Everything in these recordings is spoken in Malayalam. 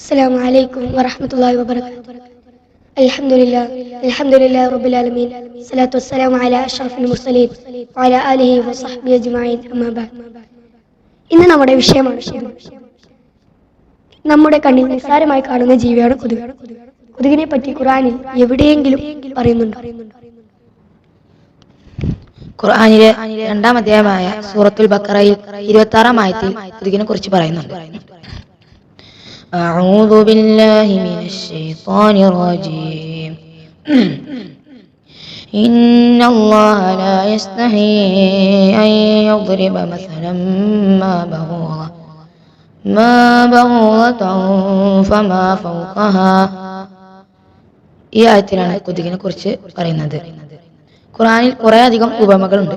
السلام عليكم ورحمة الله وبركاته الحمد لله الحمد لله رب العالمين الصلاة والسلام على أشرف المرسلين وعلى آله وصحبه أجمعين أما بعد ഇന്ന് നമ്മുടെ വിഷയമാണ് കൊതുക് നമ്മുടെ കണ്ണിൽ നിസ്സാരമായി കാണുന്ന ജീവിയാണ് കൊതുക് കൊതുകിനെ പറ്റി ഖുറാനിൽ എവിടെയെങ്കിലും പറയുന്നുണ്ട് ഖുർആനിലെ രണ്ടാം അധ്യായമായ സൂറത്തുൽ ബക്കറയിൽ ഇരുപത്തി ആറാം ആയത്തിൽ കൊതുകിനെ കുറിച്ച് പറയുന്നുണ്ട് أعوذ بالله من الشيطان الرجيم إن الله لا يستحي أن يضرب مثلا ما بغوضة ما بغوضة فما فوقها ഈ ആയത്തിലാണ് കൊതുകിനെ കുറിച്ച് പറയുന്നത് ഖുറാനിൽ കുറെ അധികം ഉപമകളുണ്ട്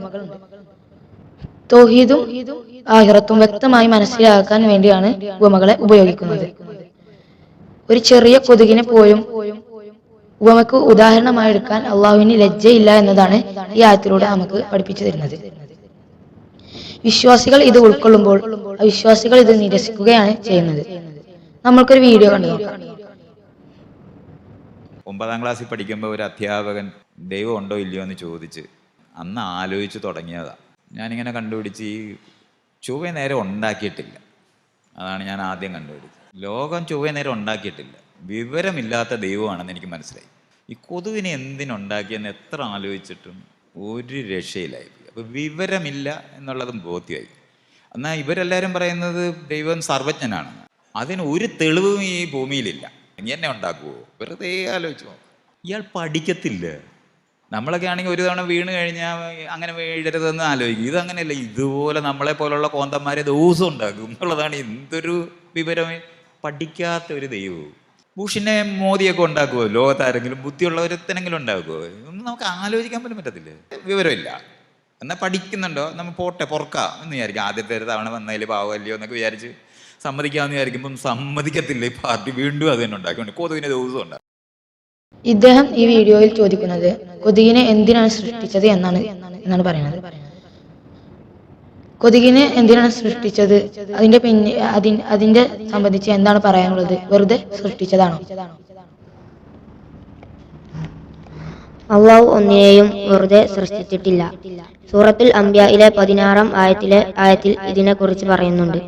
തൗഹീദും ആഹിറത്തും വ്യക്തമായി മനസ്സിലാക്കാൻ വേണ്ടിയാണ് ഉപമകളെ ഉപയോഗിക്കുന്നത് ഒരു ചെറിയ കൊതുകിനെ പോലും ഉപമക്ക് ഉദാഹരണമായി എടുക്കാൻ അള്ളാഹുവിന് ലജ്ജയില്ല എന്നതാണ് ഈ ആയത്തിലൂടെ നമുക്ക് പഠിപ്പിച്ചു തരുന്നത്. വിശ്വാസികൾ ഇത് ഉൾക്കൊള്ളുമ്പോൾ അവിശ്വാസികൾ ഇത് നിരസിക്കുകയാണ് ചെയ്യുന്നത്. നമ്മൾക്കൊരു വീഡിയോ കണ്ടു നോക്കാം. ഒമ്പതാം ക്ലാസ്സിൽ പഠിക്കുമ്പോൾ ഒരു അധ്യാപകൻ ദൈവം ഉണ്ടോ ഇല്ലയോ എന്ന് ചോദിച്ച് അന്ന് ആലോചിച്ച് തുടങ്ങിയതാ. ഞാനിങ്ങനെ കണ്ടുപിടിച്ച് ഈ ചൊവ്വ നേരെ ഉണ്ടാക്കിയിട്ടില്ല. അതാണ് ഞാൻ ആദ്യം കണ്ടുപിടിച്ചത്. ലോകം ചൊവ്വ നേരം ഉണ്ടാക്കിയിട്ടില്ല. വിവരമില്ലാത്ത ദൈവമാണെന്ന് എനിക്ക് മനസ്സിലായി. ഈ കൊതുവിനെ എന്തിനുണ്ടാക്കിയെന്ന് എത്ര ആലോചിച്ചിട്ടും ഒരു രക്ഷയിലായി അപ്പോൾ വിവരമില്ല എന്നുള്ളതും ബോധ്യമായി. എന്നാൽ ഇവരെല്ലാവരും പറയുന്നത് ദൈവം സർവജ്ഞനാണ്. അതിന് ഒരു തെളിവും ഈ ഭൂമിയിലില്ല. നീ എന്നെ ഉണ്ടാക്കുമോ വെറുതെ ആലോചിച്ചു ഇയാൾ പഠിക്കത്തില്ല. നമ്മളൊക്കെ ആണെങ്കിൽ ഒരു തവണ വീണ് കഴിഞ്ഞാൽ അങ്ങനെ വീഴരുതെന്ന് ആലോചിക്കും. ഇതങ്ങനെയല്ല ഇതുപോലെ നമ്മളെ പോലുള്ള കോന്തന്മാരെ ദിവസം ഉണ്ടാക്കും എന്നുള്ളതാണ് എന്തൊരു വിവരം. പഠിക്കാത്ത ഒരു ദൈവവും. ബുഷിനെ മോദിയൊക്കെ ഉണ്ടാക്കുമോ ലോകത്താരെങ്കിലും ബുദ്ധിയുള്ളവരത്തെങ്കിലും ഉണ്ടാക്കുമോ ഒന്നും നമുക്ക് ആലോചിക്കാൻ പോലും പറ്റത്തില്ല? വിവരമില്ല. എന്നാൽ പഠിക്കുന്നുണ്ടോ? നമ്മൾ പോട്ടെ പൊറക്കാം എന്ന് വിചാരിക്കും. ആദ്യത്തെ ഒരു തവണ വന്നതിൽ പാവമല്ലയോ എന്നൊക്കെ വിചാരിച്ച് സമ്മതിക്കാമെന്ന് വിചാരിക്കുമ്പം സമ്മതിക്കത്തില്ല. ഈ പാർട്ടി വീണ്ടും അത് തന്നെ ഉണ്ടാക്കി കൊതുകിനെ ദിവസം ഉണ്ടാക്കും ഇദ്ദേഹം ഈ വീഡിയോയിൽ ചോദിക്കുന്നത് കൊതുകിനെ എന്തിനാണ് സൃഷ്ടിച്ചത് എന്നാണ് എന്നാണ് പറയുന്നത്. കൊതുകിനെ എന്തിനാണ് സൃഷ്ടിച്ചത്? അതിന്റെ പിന്നെ അതിന്റെ സംബന്ധിച്ച് എന്താണ് പറയാനുള്ളത്? വെറുതെ സൃഷ്ടിച്ചതാണോ? അള്ളാഹു ഒന്നിനെയും വെറുതെ സൃഷ്ടിച്ചിട്ടില്ല. സൂറത്തുൽ അംബ്യയിലെ പതിനാറാം ആയത്തിലെ ആയത്തിൽ ഇതിനെ കുറിച്ച് പറയുന്നുണ്ട്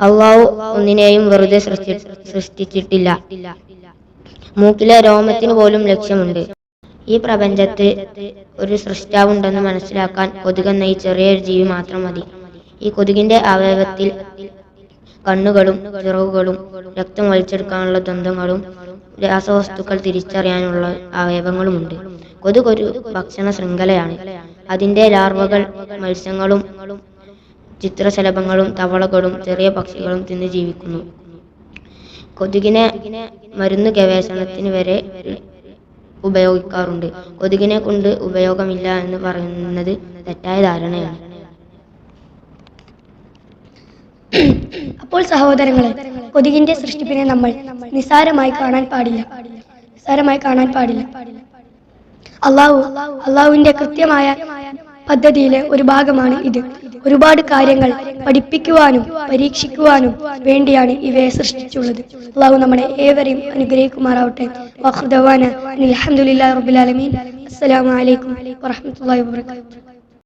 അള്ളാഹു ഒന്നിനെയും വെറുതെ സൃഷ്ടി സൃഷ്ടിച്ചിട്ടില്ല. മൂക്കിലെ രോമത്തിന് പോലും ലക്ഷ്യമുണ്ട്. ഈ പ്രപഞ്ചത്ത് ഒരു സൃഷ്ടാവുണ്ടെന്ന് മനസ്സിലാക്കാൻ കൊതുകെന്ന ഈ ചെറിയൊരു ജീവി മാത്രം മതി. ഈ കൊതുകിന്റെ അവയവത്തിൽ കണ്ണുകളും ചിറകുകളും രക്തം വലിച്ചെടുക്കാനുള്ള ദന്തങ്ങളും രാസവസ്തുക്കൾ തിരിച്ചറിയാനുള്ള അവയവങ്ങളുമുണ്ട്. കൊതുക് ഒരു ഭക്ഷണ ശൃംഖലയാണ്. അതിന്റെ ലാർവകൾ മത്സ്യങ്ങളും ചിത്രശലഭങ്ങളും തവളകളും ചെറിയ പക്ഷികളും തിന്ന് ജീവിക്കുന്നു. കൊതുകിനെ മരുന്ന് ഗവേഷണത്തിന് വരെ ഉപയോഗിക്കാറുണ്ട്. കൊതുകിനെ കൊണ്ട് ഉപയോഗമില്ല എന്ന് പറയുന്നത് തെറ്റായ ധാരണയാണ്. അപ്പോൾ സഹോദരങ്ങളെ കൊതുകിന്റെ സൃഷ്ടിപ്പിനെ നമ്മൾ നിസ്സാരമായി കാണാൻ പാടില്ല. നിസ്സാരമായി കാണാൻ പാടില്ല. അള്ളാഹു അള്ളാഹുവിന്റെ കൃത്യമായ പദ്ധതിയിലെ ഒരു ഭാഗമാണ് ഇത്. ഒരുപാട് കാര്യങ്ങൾ പഠിപ്പിക്കുവാനും പരീക്ഷിക്കുവാനും വേണ്ടിയാണ് ഇവയെ സൃഷ്ടിച്ചുള്ളത് അള്ളാഹു നമ്മളെ ഏവരെയും അനുഗ്രഹിക്കുമാറാവട്ടെ. വഖ്ദവാന അലഹമുല്ലാ റബുലാലമീൻ റബ്ബിൽ ആലമീൻ. അസ്സലാമു അലൈക്കും വറഹ്മത്തുള്ളാഹി വബറകാതുഹു.